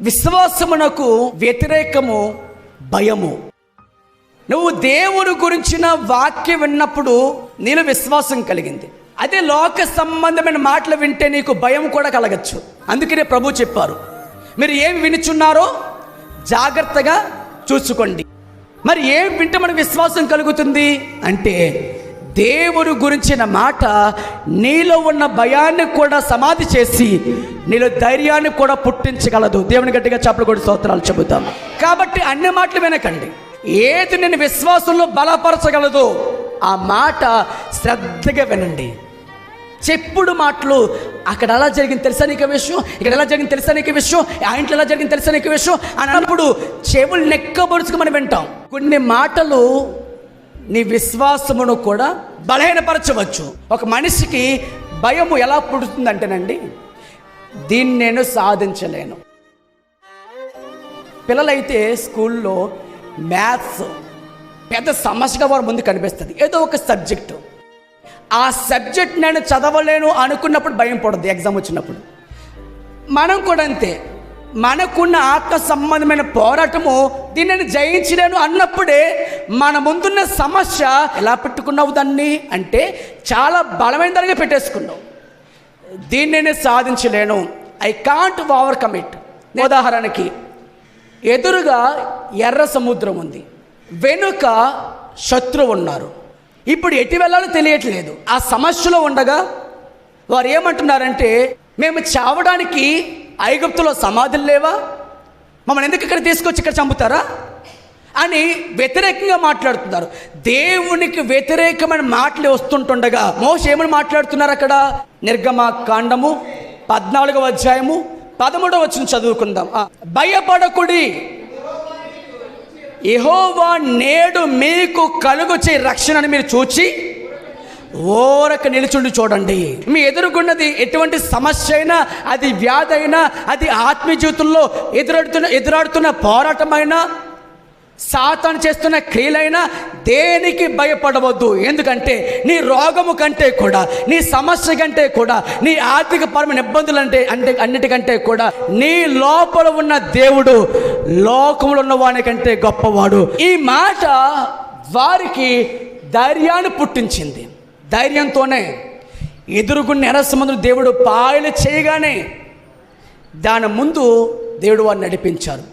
విశ్వాసమునకు వ్యతిరేకము భయము. నువ్వు దేవుని గురించిన వాక్యం విన్నప్పుడు నీలో విశ్వాసం కలిగింది. అదే లోక సంబంధమైన మాటలు వింటే నీకు భయం కూడా కలగచ్చు. అందుకనే ప్రభు చెప్పారు. మీరు ఏమి వినుచున్నారో జాగ్రత్తగా చూసుకోండి. మరి ఏం వింటే మన విశ్వాసం కలుగుతుంది? అంటే దేవుని గురించిన మాట నీలో ఉన్న భయాన్ని కూడా సమాధి చేసి నీలో ధైర్యాన్ని కూడా పుట్టించగలదు. దేవుని గట్టిగా చెప్పలు కూడా స్తోత్రాలు చెబుతాం. కాబట్టి అన్ని మాటలు వినకండి. ఏది నేను విశ్వాసంలో బలపరచగలదో ఆ మాట శ్రద్ధగా వినండి. చెప్పుడు మాటలు అక్కడ ఎలా జరిగింది తెలుసా నీకు విషయం? ఇక్కడ ఎలా జరిగింది తెలుసా నీకు విషయం? ఆ ఇంట్లో ఎలా జరిగింది తెలుసా నీకు విషయం? అని అన్నప్పుడు చెవులు నెక్కబరుచుకు మనం వింటాం. కొన్ని మాటలు నీ విశ్వాసమును కూడా బలహీనపరచవచ్చు. ఒక మనిషికి భయము ఎలా పుడుతుందంటేనండి దీన్ని నేను సాధించలేను. పిల్లలైతే స్కూల్లో మ్యాథ్స్ పెద్ద సమస్యగా వారి ముందు కనిపిస్తుంది. ఏదో ఒక సబ్జెక్టు. ఆ సబ్జెక్ట్ నేను చదవలేను అనుకున్నప్పుడు భయం పడుతుంది ఎగ్జామ్ వచ్చినప్పుడు. మనం కూడా అంతే. మనకున్న ఆత్మ సంబంధమైన పోరాటము దీన్ని నేను జయించలేను అన్నప్పుడే మన ముందున్న సమస్య ఎలా పెట్టుకున్నావు దాన్ని అంటే చాలా బలమైన దానిగా పెట్టేసుకున్నావు. దీన్ని నేను సాధించలేను. ఐ కాంట్ ఓవర్కమ్ ఇట్ ఉదాహరణకి ఎదురుగా ఎర్ర సముద్రం ఉంది. వెనుక శత్రువు ఉన్నారు. ఇప్పుడు ఎటు వెళ్ళాలో తెలియట్లేదు. ఆ సమస్యలో ఉండగా వారు ఏమంటున్నారంటే మేము చావడానికి ఐగుప్తులో సమాధులు లేవా? మమ్మల్ని ఎందుకు ఇక్కడ తీసుకొచ్చి ఇక్కడ చంపుతారా? అని వ్యతిరేకంగా మాట్లాడుతున్నారు. దేవునికి వ్యతిరేకమైన మాటలు వస్తుంటుండగా మోస ఏమని మాట్లాడుతున్నారు అక్కడ? నిర్గమ కాండము పద్నాలుగవ అధ్యాయము పదమూడవ వచ్చిన చదువుకుందాం. భయపడకుడి. యెహోవా నేడు మీకు కలుగు చే రక్షణని మీరు చూచి ఓరక నిలుచుండి చూడండి. మీ ఎదుర్కొన్నది ఎటువంటి సమస్య అయినా అది వ్యాధి అయినా అది ఆత్మీయ జీవితంలో ఎదురాడుతున్న ఎదురాడుతున్న పోరాటమైనా సాతాను చేస్తున్న క్రియలైనా దేనికి భయపడవద్దు. ఎందుకంటే నీ రోగము కంటే కూడా నీ సమస్య కంటే కూడా నీ ఆర్థిక పరమైన ఇబ్బందులు అంటే అంటే అన్నిటికంటే కూడా నీ లోపల ఉన్న దేవుడు లోకములు ఉన్న వాని కంటే గొప్పవాడు. ఈ మాట వారికి ధైర్యాన్ని పుట్టించింది. ధైర్యంతోనే ఎదురుగున్న ఎరసముద్రు దేవుడు పాయలు చేయగానే దాని ముందు దేవుడు వారిని నడిపించారు